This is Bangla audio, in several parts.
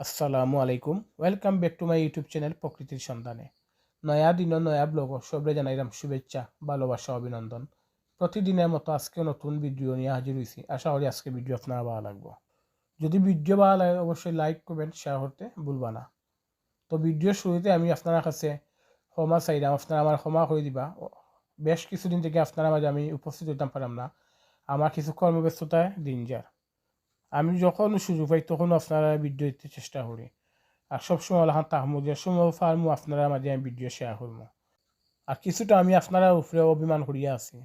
আসসালামু আলাইকুম। Welcome back to my YouTube channel প্রকৃতির সন্ধানে নয়া দিন নয়া ব্লগ সবরে জানাইলাম শুভেচ্ছা, ভালোবাসা, অভিনন্দন। প্রতিদিনের মতো আজকে নতুন ভিডিও নিয়ে হাজির হয়েছি আশা করি আজকে ভিডিও আপনারা ভালো লাগবো। যদি ভিডিও ভালো লাগে অবশ্যই লাইক করবেন শেয়ার করতে ভুলবা না। তো ভিডিও শুরুতে আমি আপনার কাছে ক্ষমা চাইলাম আপনারা আমার ক্ষমা করে দিবা। বেশ কিছুদিন থেকে আপনারা মাঝে আমি উপস্থিত হইতাম পারলাম না। আমার কিছু কর্মব্যস্ততায় দিন আমি যখন সুযোগ পাই, তখন আপনারা ভিডিও দিতে চেষ্টা করি। আর সবসময় আল্লাহ তাহমু যে সময় ফার্মু আপনারা মাঝে আমি ভিডিও শেয়ার করব। আর কিছুটা আমি আপনারা উপরে অভিমান করিয়া আছি।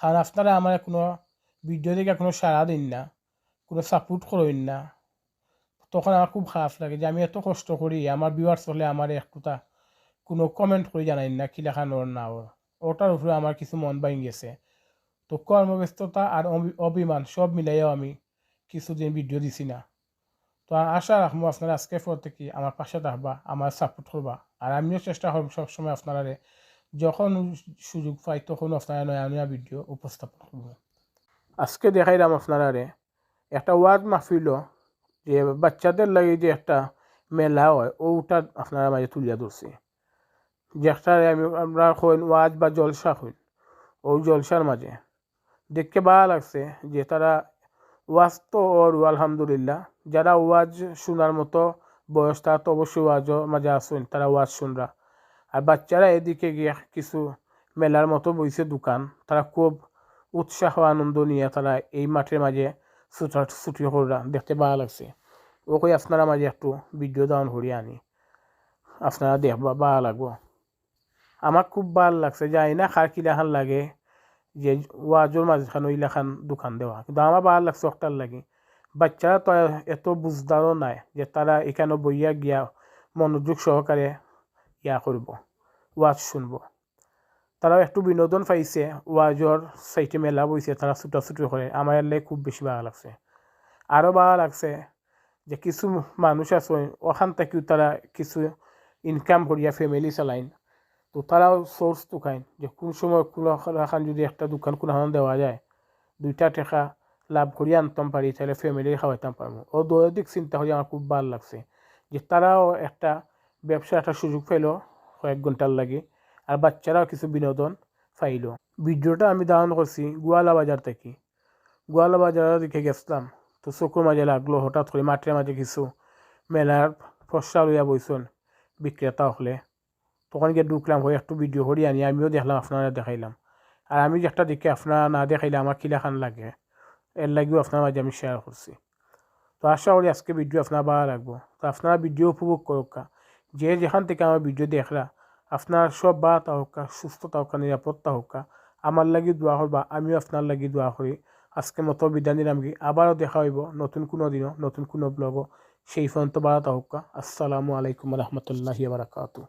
কারণ আপনারা আমার কোনো ভিডিও দেখে কোনো সাড়া দিন না, কোনো সাপোর্ট করেন না। তখন আমার খুব খারাপ লাগে যে আমি এত কষ্ট করি, আমার ভিউয়ার্স হলে আমার একটুটা কোনো কমেন্ট করে জানাই না, কি লেখা নর না ওর। ওটার উপরে আমার কিছু মন বাইন গেছে তো কর্মব্যস্ততা আর অভিমান সব মিলাইও আমি কিছুদিন ভিডিও দিছি না। তো আশা রাখব আপনারা আজকে পর থেকে আমার পাশে থাকবা, আমার সাপোর্ট করবা। আর আমিও চেষ্টা করব সবসময় আপনারা যখন সুযোগ পাই তখন আপনারা নয়া নয়া ভিডিও উপস্থাপন করব। আজকে দেখাইলাম আপনারা একটা ওয়ার্ড মাহফিল, যে বাচ্চাদের লাগে যে একটা মেলা হয়, ওটা আপনারা মাঝে তুলিয়া ধরছি। যেটা আমি, আমরা হইন ওয়াজ বা জলসা হইন ও জলসার মাঝে। দেখতে ভালো লাগছে যে তারা ওয়াজ তো ওর, আলহামদুলিল্লাহ। যারা ওয়াজ শোনার মতো বয়স, তারা তো অবশ্যই ওয়াজও মাঝে আসুন, তারা ওয়াজ শুনরা। আর বাচ্চারা এদিকে গিয়ে কিছু মেলার মতো বইছে দোকান, তারা খুব উৎসাহ, আনন্দ নিয়ে তারা এই মাঠের মাঝে ছুটা ছুটি করা দেখতে ভালো লাগছে। ওকে আপনারা মাঝে একটু ভিডিও ডাউন করিয়ে আনি। আপনারা দেখবা ভালো লাগবো। আমার খুব ভালো লাগছে যাই না খার কিলাখান লাগে। যে ওয়াজর মাঝখানে ওইলাখান দোকান দেওয়া কিন্তু আমার ভালো লাগছে একটার লাগে বাচ্চারা তো এত বুঝদারও নাই যে তারা এখানে বইয়া গিয়া মনোযোগ সহকারে ইয়া করব ওয়াজ শুনব তারাও একটু বিনোদন পাইছে ওয়াজর সাইটে মেলা বইছে তারা ছুটাছুটি করে আমার এলে খুব বেশি ভালো লাগছে আরও ভালো লাগছে যে কিছু মানুষ আছে ওখান থেকেও তারা কিছু ইনকাম করিয়া ফ্যামিলি চালাইন তো তারাও সোর্স দোকান যে কোন সময় কোনোখান যদি একটা দোকান কোনোখান দেওয়া যায়, দুইটা টাকা লাভ করিয়া আনতাম পারি, তাহলে ফ্যামিলি খাওয়াইতাম পারব। ও দৈনিক চিন্তা করি আমার খুব ভালো লাগছে যে তারাও একটা ব্যবসার একটা সুযোগ পাইলো কয়েক ঘণ্টার লাগে, আর বাচ্চারাও কিছু বিনোদন পাইলো। ভিডিওটা আমি দাওয়ান করছি গোয়ালা বাজার থেকে। গোয়ালা বাজারের দিকে গেছিলাম, তো চকুর মাঝে লাগল, হঠাৎ করে মাঠের মাঝে কিছু মেলার ফসা লইয়া বইছন বিক্রেতা হলে। তখন গিয়ে ঢুকলাম হয়ে একটু ভিডিও করি আনি, আমিও দেখলাম আপনারা দেখাইলাম। আর আমি একটা দেখে আপনারা না দেখাইলে আমার কিলাখান লাগে এর লাগেও আপনার মাঝে আমি শেয়ার করছি তো আশা করি আজকে ভিডিও আপনার ভালো লাগবো। তো আপনারা ভিডিও উপভোগ করুক যে যেখান থেকে আমার ভিডিও দেখলা আপনার সব বা হোকা সুস্থ হোকা নিরাপদ হোকা আমার লাগি দোয়া করবা আমিও আপনার লাগি দোয়া করি আজকে মতো বিদায় নিলাম কি আবারও দেখা হইব, নতুন কোনো দিনও নতুন কোনো ব্লগও সেই পর্যন্ত বাড়াতে হোকা আসসালামু আলাইকুম রহমতুল্লাহি বারাকাতু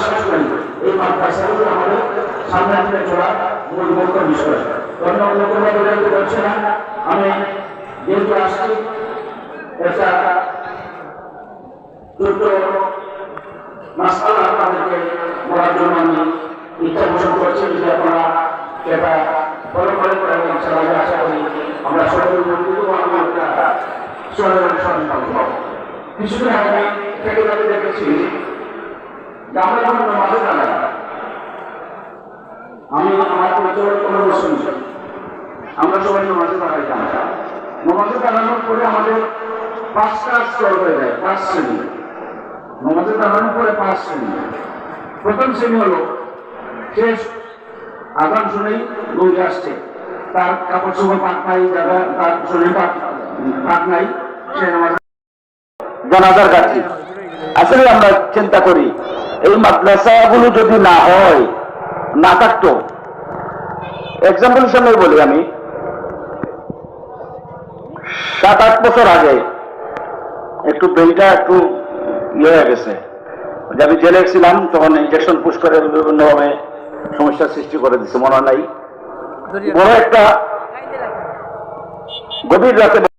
বিশ্বাস করি। এই মাদ্রাসাগুলো আমাদের সামনে থেকে চলা মূল মুখ্য বিষয়। অন্য অন্য কোনো বলতে পারছে না। আমি যেহেতু আসছি একটা ছোট্ট মাসালা আপনাদেরকে বলার জন্য আমি ইচ্ছা পোষণ করছি যদি আপনারা এটা ফলো করে ইনশাআল্লাহ আমি আশা করি আমরা সকল বন্ধু আমি একটা সরকারের সন্তান হব কিছুদিন আগে থেকে যাতে দেখেছি আমি আমার পরিচয় কোনো বসুন আমরা সবাই পরে আমাদের পাঁচটা স্তর হয়ে যায়, পাঁচ শ্রেণি। পরে পাঁচ শ্রেণি। প্রথম শ্রেণি হলো শেষ। আগাম শুনেই গৌরী আসছে। তার কাপড় চোপড় পাক নাই জায়গা তার শরীর পাক পাক নাই, সে জানাজার কাছে আসলে আমরা চিন্তা করি এই মাদ্রাসাগুলো যদি না হয়, না থাকতো। এক্সাম্পল হিসাবে বলি আমি। সাত আট বছর আগে একটু ব্রেনটা একটু ইয়ে হয়ে গেছে। যে আমি জেলে ছিলাম, তখন ইঞ্জেকশন পুশ করে বিভিন্নভাবে সমস্যার সৃষ্টি করে দিচ্ছে মনে নাই? বড় একটা গভীর রাতে